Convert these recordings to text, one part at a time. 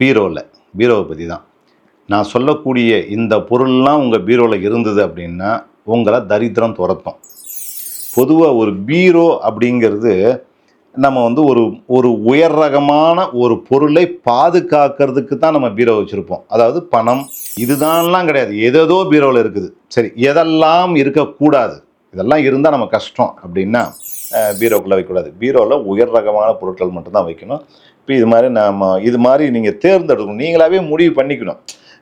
பீரோவில் பீரோவை பற்றி தான் நான் சொல்லக்கூடிய இந்த பொருள்லாம் உங்கள் பீரோவில் இருந்தது அப்படின்னா உங்களை தரித்திரம் துரத்தும். பொதுவாக ஒரு பீரோ அப்படிங்கிறது நம்ம வந்து ஒரு ஒரு உயர் ரகமான ஒரு பொருளை பாதுகாக்கிறதுக்கு தான் நம்ம பீரோ வச்சுருப்போம். அதாவது பணம் இதுதான்லாம் கிடையாது. எதேதோ பீரோவில் இருக்குது. சரி எதெல்லாம் இருக்கக்கூடாது? இதெல்லாம் இருந்தால் நம்ம கஷ்டம் அப்படின்னா பீரோக்குள்ளே வைக்கக்கூடாது. பீரோவில் உயர் ரகமான பொருட்கள் மட்டும்தான் வைக்கணும். இப்போ இது மாதிரி நம்ம இது மாதிரி நீங்கள் தேர்ந்தெடுக்கணும். நீங்களாவே முடிவு பண்ணிக்கணும்.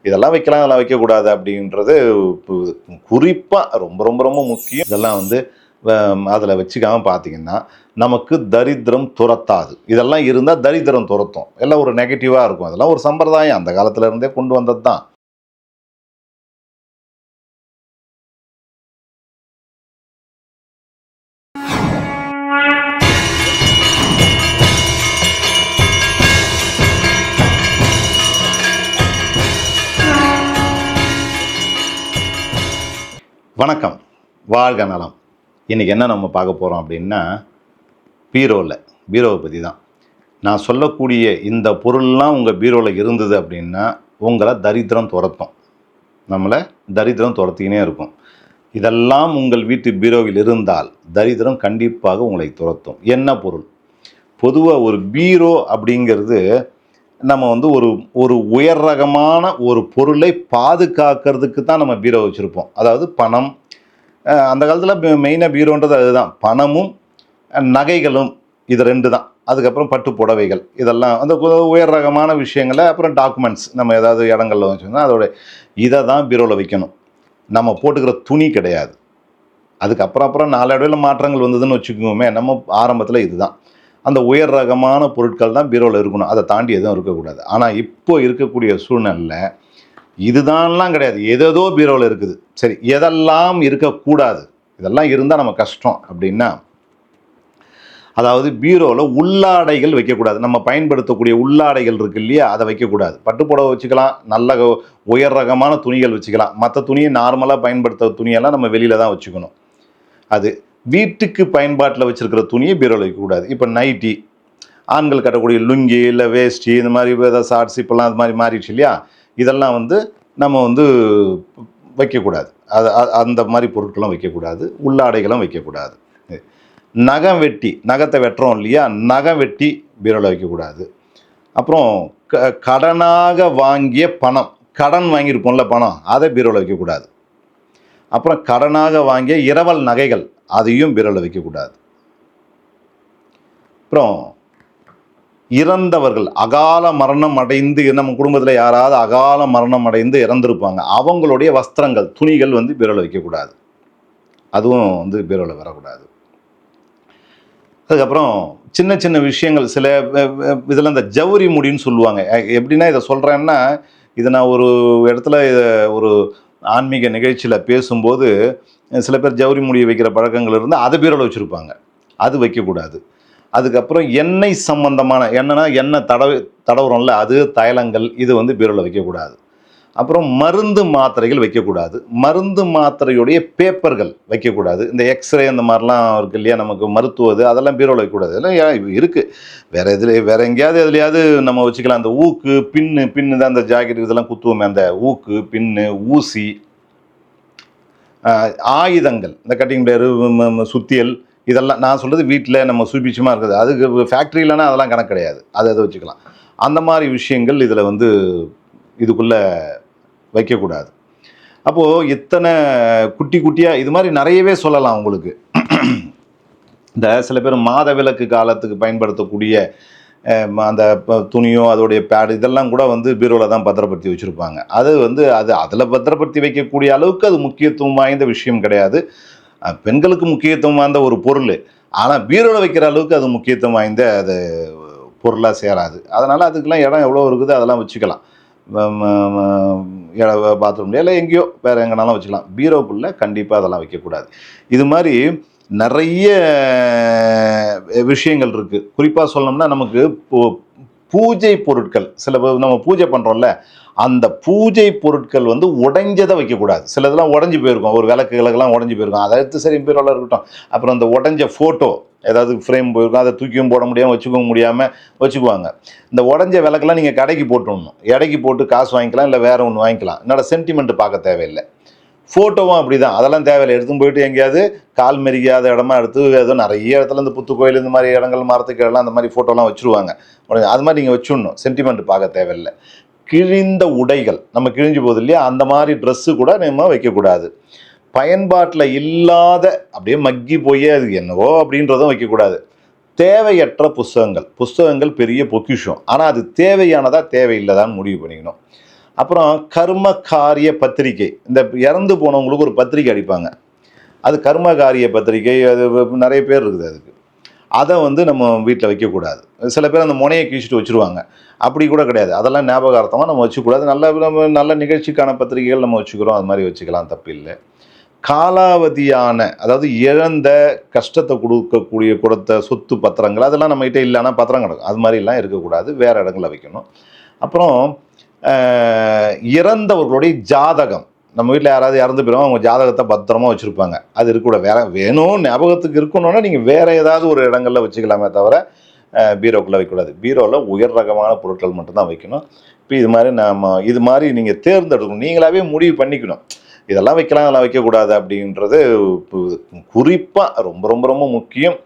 இதெல்லாம் வைக்கலாம் இதெல்லாம் வைக்கக்கூடாது அப்படின்றது குறிப்பாக ரொம்ப ரொம்ப ரொம்ப முக்கியம். இதெல்லாம் வந்து அதில் வச்சுக்காம பார்த்தீங்கன்னா நமக்கு தரித்திரம் துரத்தாது. இதெல்லாம் இருந்தால் தரித்திரம் துரத்தும். எல்லாம் ஒரு நெகட்டிவாக இருக்கும். அதெல்லாம் ஒரு சம்பிரதாயம். அந்த காலத்துல இருந்தே கொண்டு வந்தது தான் வணக்கம். வாழ்க நலம். இன்றைக்கி என்ன நம்ம பார்க்க போகிறோம் அப்படின்னா பீரோவில் பீரோவை பற்றி தான் நான் சொல்லக்கூடிய இந்த பொருள்லாம் உங்கள் பீரோவில் இருந்தது அப்படின்னா உங்களை தரித்திரம் துரத்தும். நம்மளை தரித்திரம் துரத்திக்கினே இருக்கும். இதெல்லாம் உங்கள் வீட்டு பீரோவில் இருந்தால் தரித்திரம் கண்டிப்பாக உங்களை துரத்தும். என்ன பொருள்? பொதுவாக ஒரு பீரோ அப்படிங்கிறது நம்ம வந்து ஒரு ஒரு உயர் ரகமான ஒரு பொருளை பாதுகாக்கிறதுக்கு தான் நம்ம பீரோ வச்சுருப்போம். அதாவது பணம். அந்த காலத்தில் மெயினாக பீரோன்றது அதுதான். பணமும் நகைகளும் இது ரெண்டு தான். அதுக்கப்புறம் பட்டு புடவைகள். இதெல்லாம் அந்த உயர் ரகமான விஷயங்களை அப்புறம் டாக்குமெண்ட்ஸ் நம்ம ஏதாவது இடங்கள்ல வச்சோம்னா அதோட இதை தான் பீரோவில் வைக்கணும். நம்ம போட்டுக்கிற துணி கிடையாது. அதுக்கப்புறம் அப்புறம் நாளடைவில் மாற்றங்கள் வந்ததுன்னு வச்சுக்கோமே நம்ம ஆரம்பத்தில் இதுதான். அந்த உயர் ரகமான பொருட்கள் தான் பீரோவில் இருக்கணும். அதை தாண்டி எதுவும் இருக்கக்கூடாது. ஆனால் இப்போ இருக்கக்கூடிய சூழ்நிலையில் இதுதான்லாம் கிடையாது. எதேதோ பீரோவில் இருக்குது. சரி எதெல்லாம் இருக்கக்கூடாது? இதெல்லாம் இருந்தால் நம்ம கஷ்டம் அப்படின்னா அதாவது பீரோவில் உள்ளாடைகள் வைக்கக்கூடாது. நம்ம பயன்படுத்தக்கூடிய உள்ளாடைகள் இருக்கு இல்லையா? அதை வைக்கக்கூடாது. பட்டுப்புடவை வச்சுக்கலாம். நல்ல உயர் ரகமான துணிகள் வச்சுக்கலாம். மற்ற துணியை நார்மலாக பயன்படுத்த துணியெல்லாம் நம்ம வெளியில் தான் வச்சுக்கணும். அது வீட்டுக்கு பயன்பாட்டில் வச்சிருக்கிற துணியை பீரோவில் வைக்கக்கூடாது இப்போ நைட்டி ஆண்கள் கட்டக்கூடிய லுங்கி இல்லை வேஷ்டி இந்த மாதிரி ஏதாவது ஷார்ட்ஸ் இப்போல்லாம் அது மாதிரி மாறிடுச்சு இல்லையா? இதெல்லாம் வந்து நம்ம வந்து வைக்கக்கூடாது அது அந்த மாதிரி பொருட்களும் வைக்கக்கூடாது உள்ளாடைகளும் வைக்கக்கூடாது நகம் வெட்டி நகத்தை வெட்டுறோம் இல்லையா? நகம் வெட்டி பீரோவில் வைக்கக்கூடாது அப்புறம் க கடனாக வாங்கிய பணம் கடன் வாங்கியிருப்போம்ல பணம் அதை பீரோவில் வைக்கக்கூடாது அப்புறம் கடனாக வாங்கிய இரவல் நகைகள் அதையும் விரலை வைக்கக்கூடாது அப்புறம் இறந்தவர்கள் அகால மரணம் அடைந்து நம்ம குடும்பத்தில் யாராவது அகால மரணம் அடைந்து இறந்திருப்பாங்க அவங்களுடைய வஸ்திரங்கள் துணிகள் வந்து விரலை வைக்கக்கூடாது அதுவும் வந்து பீரோவில் வரக்கூடாது. அதுக்கப்புறம் சின்ன சின்ன விஷயங்கள் சில இதில் இந்த ஜவுரி முடின்னு சொல்லுவாங்க. எப்படின்னா இதை சொல்கிறேன்னா இதை நான் ஒரு இடத்துல இதை ஒரு ஆன்மீக நிகழ்ச்சியில் பேசும்போது சில பேர் ஜவுரி முடியை வைக்கிற பழக்கங்கள் இருந்தால் அதை பீரோவில் வச்சுருப்பாங்க. அது வைக்கக்கூடாது. அதுக்கப்புறம் எண்ணெய் சம்பந்தமான எண்ணெய்னா எண்ணெய் தடவை தடவுறோம்ல அது தைலங்கள் இது வந்து பீரோவில் வைக்கக்கூடாது. அப்புறம் மருந்து மாத்திரைகள் வைக்கக்கூடாது. மருந்து மாத்திரையுடைய பேப்பர்கள் வைக்கக்கூடாது. இந்த எக்ஸ்ரே இந்த மாதிரிலாம் இருக்கு இல்லையா நமக்கு மருத்துவது அதெல்லாம் பீரோவில் வைக்கக்கூடாது. இதெல்லாம் இருக்குது வேறு இதில் வேறு எங்கேயாவது எதுலையாவது நம்ம வச்சுக்கலாம். அந்த ஊக்கு பின்னு பின்னு தான் அந்த ஜாக்கெட் இதெல்லாம் குத்துவோமே அந்த ஊக்கு பின்னு ஊசி ஆயுதங்கள் இந்த கட்டிங் பிளேயரு சுத்தியல் இதெல்லாம் நான் சொல்கிறது வீட்டில் நம்ம சுபிச்சமாக இருக்குது. அதுக்கு ஃபேக்ட்ரியிலனா அதெல்லாம் கணக்கு கிடையாது. அதை அதை வச்சுக்கலாம். அந்த மாதிரி விஷயங்கள் இதில் வந்து இதுக்குள்ளே வைக்கக்கூடாது. அப்போது இத்தனை குட்டி குட்டியாக இது மாதிரி நிறையவே சொல்லலாம் உங்களுக்கு. இந்த சில பேர் மாத விளக்கு காலத்துக்கு பயன்படுத்தக்கூடிய அந்த துணியோ அதோடைய பேடு இதெல்லாம் கூட வந்து பீரோவில் தான் பத்திரப்படுத்தி வச்சுருப்பாங்க. அது வந்து அது அதில் பத்திரப்படுத்தி வைக்கக்கூடிய அளவுக்கு அது முக்கியத்துவம் வாய்ந்த விஷயம் கிடையாது. பெண்களுக்கு முக்கியத்துவம் வாய்ந்த ஒரு பொருள். ஆனால் பீரோவில் வைக்கிற அளவுக்கு அது முக்கியத்துவம் வாய்ந்த அது பொருளாக சேராது. அதனால் அதுக்கெல்லாம் இடம் எவ்வளோ இருக்குது அதெல்லாம் வச்சுக்கலாம். பாத்ரூம்லையோ இல்லை எங்கேயோ வேறு எங்கேனாலும் வச்சுக்கலாம். பீரோக்குள்ளே கண்டிப்பாக அதெல்லாம் வைக்கக்கூடாது. இது மாதிரி நிறைய விஷயங்கள் இருக்குது குறிப்பாக சொல்லணும்னா நமக்கு பூஜை பொருட்கள் சில நம்ம பூஜை பண்ணுறோம்ல அந்த பூஜை பொருட்கள் வந்து உடைஞ்சதை வைக்கக்கூடாது. சிலதெல்லாம் உடஞ்சி போயிருக்கும். ஒரு விளக்கு விளக்குலாம் உடஞ்சி போயிருக்கும். அதை எடுத்து சரி பீரோவில் இருக்கட்டும். அப்புறம் அந்த உடஞ்ச ஃபோட்டோ ஏதாவது ஃப்ரேம் போயிருக்கும். அதை தூக்கியும் போட முடியாமல் வச்சுக்கவும் முடியாமல் வச்சுக்குவாங்க. இந்த உடஞ்ச விளக்கெல்லாம் நீங்கள் கடைக்கு போட்டுடணும். எடைக்கு போட்டு காசு வாங்கிக்கலாம் இல்லை வேறு ஒன்று வாங்கிக்கலாம். என்னோட சென்டிமெண்ட் பார்க்க தேவையில்லை. ஃபோட்டோவும் அப்படி தான் அதெல்லாம் தேவையில்லை. எடுத்துன்னு போயிட்டு எங்கேயாவது கால் மெரிக்காத இடமா எடுத்து ஏதோ நிறைய இடத்துல இந்த புத்து கோயில் இந்த மாதிரி இடங்கள் மரத்துக்கு எல்லாம் அந்த மாதிரி ஃபோட்டோலாம் வச்சுருவாங்க. உடனே அது மாதிரி நீங்கள் வச்சுடணும். சென்டிமெண்ட் பார்க்க தேவையில்லை. கிழிந்த உடைகள் நம்ம கிழிஞ்சு போகுது இல்லையா? அந்த மாதிரி ட்ரெஸ்ஸு கூட நம்ம வைக்கக்கூடாது. பயன்பாட்டில் இல்லாத அப்படியே மக்கி போய் அது என்னவோ அப்படின்றதும் வைக்கக்கூடாது. தேவையற்ற புஸ்தகங்கள். புஸ்தகங்கள் பெரிய பொக்கிஷம். ஆனால் அது தேவையானதா தேவையில்லைதான்னு முடிவு பண்ணிக்கணும். அப்புறம் கர்ம காரிய பத்திரிகை. இந்த இறந்து போனவங்களுக்கு ஒரு பத்திரிக்கை அடிப்பாங்க. அது கர்ம காரிய பத்திரிகை அது நிறைய பேர் இருக்குது அதுக்கு. அதை வந்து நம்ம வீட்டில் வைக்கக்கூடாது. சில பேர் அந்த முனையை கீழ்ச்சிட்டு வச்சுருவாங்க. அப்படி கூட கிடையாது. அதெல்லாம் ஞாபகார்த்தமாக நம்ம வச்சுக்கூடாது. நல்ல நம்ம நல்ல நிகழ்ச்சிக்கான பத்திரிகைகள் நம்ம வச்சுக்கிறோம். அது மாதிரி வச்சுக்கலாம். தப்பு இல்லை. காலாவதியான அதாவது இழந்த கஷ்டத்தை கொடுக்கக்கூடிய கொடுத்த சொத்து பத்திரங்கள் அதெல்லாம் நம்மகிட்ட இல்லைன்னா பத்திரம் கிடக்கும். அது மாதிரிலாம் இருக்கக்கூடாது. வேறு இடங்களில் வைக்கணும். அப்புறம் இறந்தவர்களுடைய ஜாதகம். நம்ம வீட்டில் யாராவது இறந்து போயிடும் அவங்க ஜாதகத்தை பத்திரமா வச்சுருப்பாங்க. அது இருக்கக்கூட வேற வேணும் ஞாபகத்துக்கு இருக்கணும்னா நீங்கள் வேறு ஏதாவது ஒரு இடங்களில் வச்சுக்கலாமே தவிர பீரோக்குள்ளே வைக்கக்கூடாது. பீரோவில் உயர் ரகமான பொருட்கள் மட்டும்தான் வைக்கணும். இப்போ இது மாதிரி நம்ம இது மாதிரி நீங்கள் தேர்ந்தெடுக்கணும். நீங்களாவே முடிவு பண்ணிக்கணும். இதெல்லாம் வைக்கலாம் இதெல்லாம் வைக்கக்கூடாது அப்படின்றது குறிப்பாக ரொம்ப ரொம்ப ரொம்ப முக்கியம்.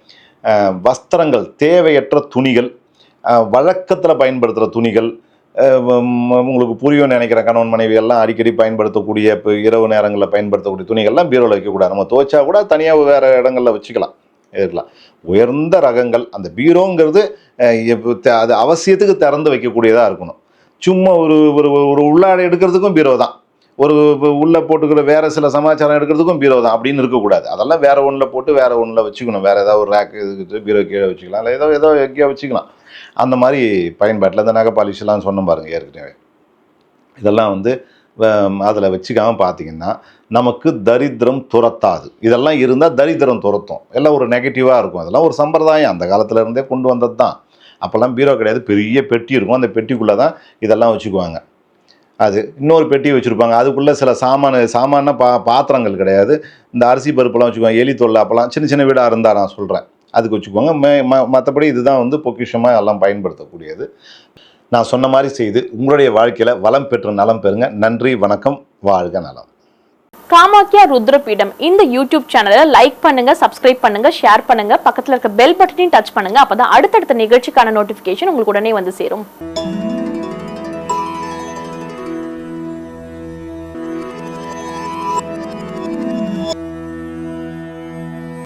வஸ்திரங்கள் தேவையற்ற துணிகள் வழக்கத்தில் பயன்படுத்துகிற துணிகள் உங்களுக்கு புரியும் நினைக்கிற கணவன் மனைவி எல்லாம் அடிக்கடி பயன்படுத்தக்கூடிய இப்போ இரவு நேரங்களில் பயன்படுத்தக்கூடிய துணிகள்லாம் பீரோவில் வைக்கக்கூடாது. நம்ம துவைச்சா கூட தனியாக வேறு இடங்களில் வச்சுக்கலாம். இருக்கலாம் உயர்ந்த ரகங்கள் அந்த பீரோங்கிறது அது அவசியத்துக்கு திறந்து வைக்கக்கூடியதாக இருக்கணும். சும்மா ஒரு ஒரு ஒரு உள்ளாடை எடுக்கிறதுக்கும் பீரோ தான். ஒரு உள்ளே போட்டுக்கிற வேறு சில சமாச்சாரம் எடுக்கிறதுக்கும் பீரோ தான். அப்படின்னு இருக்கக்கூடாது. அதெல்லாம் வேறு ஒன்றில் போட்டு வேறு ஒன்றில் வச்சுக்கணும். வேறு ஏதாவது ஒரு ரேக் இதுக்கு பீரோ கீழே வச்சுக்கலாம். இல்லை ஏதோ ஏதோ எங்கேயோ வச்சுக்கலாம். அந்த மாதிரி பயன்பாட்டில் இந்த நகை பாலிஷ்லாம் சொன்னோம் பாருங்கள் ஏற்கனவே. இதெல்லாம் வந்து அதில் வச்சுக்காமல் பார்த்தீங்கன்னா நமக்கு தரித்திரம் துரத்தாது. இதெல்லாம் இருந்தால் தரித்திரம் துரத்தும். எல்லாம் ஒரு நெகட்டிவாக இருக்கும். அதெல்லாம் ஒரு சம்பிரதாயம். அந்த காலத்தில் இருந்தே கொண்டு வந்தது தான் அப்போல்லாம் பீரோ கிடையாது. பெரிய பெட்டி இருக்கும். அந்த பெட்டிக்குள்ளே தான் இதெல்லாம் வச்சுக்குவாங்க. அது இன்னொரு பெட்டி வச்சுருப்பாங்க. அதுக்குள்ளே சில சாமான சாமான பா பாத்திரங்கள் கிடையாது. இந்த அரிசி பருப்புலாம் வச்சுக்குவாங்க எலி தொல்லை அப்போல்லாம் சின்ன சின்ன வீடாக இருந்தால் நான் சொல்கிறேன் அதுக்கு வச்சுக்குவாங்க மே- ம மற்றபடி இதுதான் வந்து பொக்கிஷமாக எல்லாம் பயன்படுத்தக்கூடியது. நான் சொன்ன மாதிரி செய்து உங்களுடைய வாழ்க்கையில் வளம் பெற்று நலம் பெறுங்க. நன்றி வணக்கம் வாழ்க நலம். காமாக்கியா ருத்ரபீடம் இந்த யூடியூப் சேனலை லைக் பண்ணுங்க சப்ஸ்கிரைப் பண்ணுங்க ஷேர் பண்ணுங்க. பக்கத்தில் இருக்க பெல் பட்டனையும் டச் பண்ணுங்க. அப்பதான் அடுத்தடுத்த நிகழ்ச்சிக்கான நோட்டிபிகேஷன் உங்களுக்கு உடனே வந்து சேரும்.